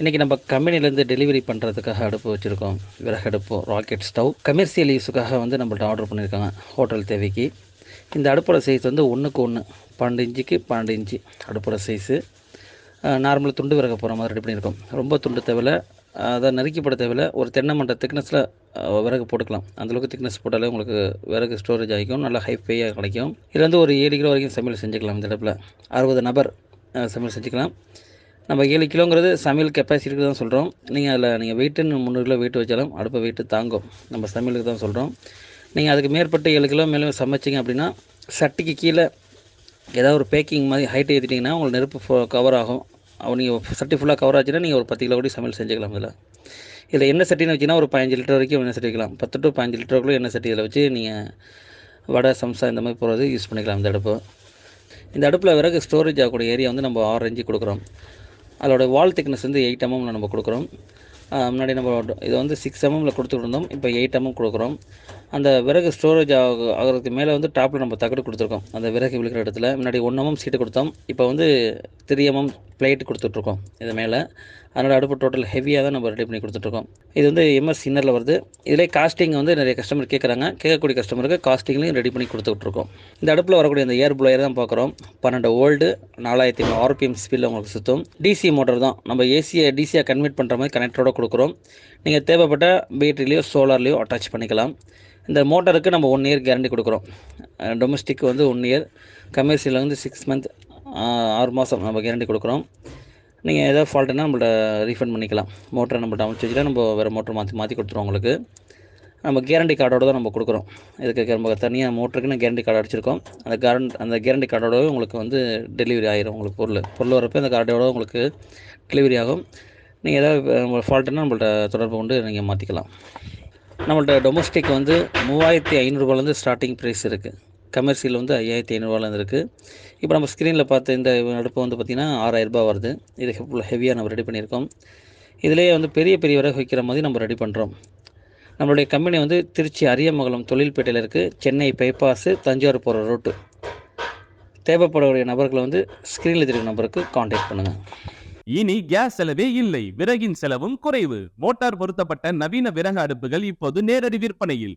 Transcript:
இன்றைக்கி நம்ம கம்பெனிலேருந்து டெலிவரி பண்ணுறதுக்காக அடுப்பு வச்சுருக்கோம். விறகு அடுப்பு ராக்கெட் ஸ்டவ் கமர்ஷியல் யூஸுக்காக வந்து நம்மள்ட்ட ஆர்டர் பண்ணியிருக்காங்க ஹோட்டல் தேவைக்கு. இந்த அடுப்போட சைஸ் வந்து ஒன்றுக்கு ஒன்று பன்னெண்டு இன்ச்சுக்கு பன்னெண்டு இன்ச்சு அடுப்போட சைஸு நார்மல் துண்டு விறகு போகிற மாதிரி ரெடி பண்ணியிருக்கோம் ரொம்ப துண்டு தேவையில்ல. அதை நறுக்கிப்பட தேவையில்ல. ஒரு தென்னை மண்டை திக்னஸில் விறகு போட்டுக்கலாம். அந்தளவுக்கு திக்னஸ் போட்டாலே உங்களுக்கு விறகு ஸ்டோரேஜ் ஆகிக்கும். நல்லா ஹைஃபையாக கிடைக்கும். இதில் வந்து ஒரு ஏழு கிலோ வரைக்கும் சமையல் செஞ்சுக்கலாம் இந்த அடுப்பில். அறுபது நபர் சமையல் செஞ்சுக்கலாம். நம்ம ஏழு கிலோங்கிறது சமையல் கெப்பாசிட்டிக்கு தான் சொல்கிறோம் நீங்கள் அதில் நீங்கள் வெயிட்டுன்னு முந்நூறு கிலோ வெயிட் வச்சாலும் அடுப்பை வெயிட்டு தாங்கும். நம்ம சமையலுக்கு தான் சொல்கிறோம் நீங்கள் அதுக்கு மேற்பட்ட ஏழு கிலோ மேலே சமைச்சிங்க அப்படின்னா சட்டிக்கு கீழே ஏதாவது ஒரு பேக்கிங் மாதிரி ஹைட் ஏற்றிட்டிங்கன்னா உங்களுக்கு நெருப்பு ஃபோ கவர் ஆகும். அவன் நீங்கள் சட்டி ஃபுல்லாக கவர் ஆச்சுன்னா நீங்கள் ஒரு பத்து கிலோ கூட சமையல் செஞ்சுக்கலாம் இதில். இதில் எண்ணெய் சட்டின்னு வச்சுன்னா ஒரு பதினஞ்சு லிட்டர் வரைக்கும் எண்ணெய் சட்டி வைக்கலாம் பத்து டு பதினஞ்சு லிட்டருக்குள்ளே எண்ணெய் சட்டி இதில் வச்சு நீங்கள் வடை சம்சா இந்த மாதிரி போகிறது யூஸ் பண்ணிக்கலாம் இந்த அடுப்பு. இந்த அடுப்பில் விறகு ஸ்டோரேஜ் ஆகக்கூடிய ஏரியா வந்து நம்ம ஆரஞ்சு கொடுக்குறோம். அதோட வால் திக்னஸ் வந்து எயிட் எம்எம்ல நம்ம கொடுக்குறோம். முன்னாடி நம்ம இது வந்து சிக்ஸ் எம்எம்ல கொடுத்துருந்தோம் இப்போ எயிட் எம்எம் கொடுக்குறோம். அந்த விறகு ஸ்டோரேஜ் ஆக ஆகிறதுக்கு மேலே வந்து டாப்பில் நம்ம தகடு கொடுத்துருக்கோம். அந்த விறகு விழுக்கிற இடத்துல. முன்னாடி ஒன் எம்எம் சீட்டு கொடுத்தோம். இப்போ வந்து த்ரீ எம்எம் பிளேட் கொடுத்துட்ருக்கோம் இது மேலே. அதனால் அடுப்பு டோட்டல் ஹெவியாக தான் நம்ம ரெடி பண்ணி கொடுத்துட்ருக்கோம். இது வந்து எம்எஸ் இன்னரில் வருது. இதிலே காஸ்டிங் வந்து நிறைய கஸ்டமர் கேட்குறாங்க கேட்கக்கூடிய கஸ்டமருக்கு காஸ்டிங்லையும் ரெடி பண்ணி கொடுத்துட்ருக்கோம். இந்த அடுப்பில் வரக்கூடிய இந்த ஏர் ப்ளோயர் தான் பார்க்குறோம் பன்னெண்டு ஓல்டு நாலாயிரத்தி ஐநூறு ஆர்பிஎம் ஸ்பீடில் உங்களுக்கு சுற்றும் டிசி மோட்டர் தான். நம்ம ஏசியை டிசியாக கன்வெர்ட் பண்ணுற மாதிரி கனெக்டரோட கொடுக்குறோம். நீங்கள் தேவைப்பட்ட பேட்டரிலையோ சோலார்லேயோ அட்டாச் பண்ணிக்கலாம். இந்த மோட்டருக்கு நம்ம ஒன் இயர் கேரண்டி கொடுக்குறோம். டொமஸ்டிக் வந்து ஒன் இயர் கமர்ஷியல் வந்து சிக்ஸ் மந்த் ஆறு மாதம் நம்ம கேரண்டி கொடுக்குறோம். நீங்கள் ஏதாவது ஃபால்ட்டுனா நம்மள்ட்ட ரீஃபண்ட் பண்ணிக்கலாம். மோட்டரை நம்மள்ட்ட அமைச்சு வச்சுட்டா நம்ம வேறு மோட்டர் மாற்றி மாற்றி கொடுத்துருவோம் உங்களுக்கு. நம்ம கேரண்டி கார்டோட தான் நம்ம கொடுக்குறோம். இதுக்கு நம்ம தனியாக மோட்டருக்குன்னு கேரண்டி கார்டு அடிச்சிருக்கோம். அந்த கேரண்ட் அந்த கேரண்டி கார்டோடவே உங்களுக்கு வந்து டெலிவரி ஆகிரும் உங்களுக்கு பொருள். பொருள் வரப்போ அந்த கார்டோட உங்களுக்கு டெலிவரி ஆகும். நீங்கள் ஏதாவது ஃபால்ட்டுனா நம்மள்ட்ட தொடர்பு கொண்டு நீங்கள் மாற்றிக்கலாம் நம்மள்ட்ட டொமஸ்டிக் வந்து மூவாயிரத்தி ஐநூறுரூபாலேருந்து ஸ்டார்டிங் ப்ரைஸ் இருக்குது கமர்ஷியல் வந்து ஐயாயிரத்தி ஐநூறுரூவாலேருந்து இருக்குது இப்போ நம்ம ஸ்க்ரீனில் பார்த்த இந்த அடுப்பு வந்து பார்த்திங்கன்னா ஆறாயிரரூபா வருது. இது ஹெவியாக நம்ம ரெடி பண்ணியிருக்கோம். இதிலேயே வந்து பெரிய பெரிய விறகு வைக்கிற மாதிரி நம்ம ரெடி பண்ணுறோம் நம்மளுடைய கம்பெனி வந்து திருச்சி அரியமங்கலம் தொழில்பேட்டையில் இருக்குது சென்னை பைபாஸு தஞ்சாவூர் போகிற ரோட்டு தேவைப்படக்கூடிய நபர்களை வந்து ஸ்க்ரீனில் தெரியும் நம்பருக்கு காண்டாக்ட் பண்ணுங்கள் இனி கேஸ் செலவே இல்லை. விறகின் செலவும் குறைவு. மோட்டார் பொருத்தப்பட்ட நவீன விறகு அடுப்புகள் இப்போது நேரடி விற்பனையில்.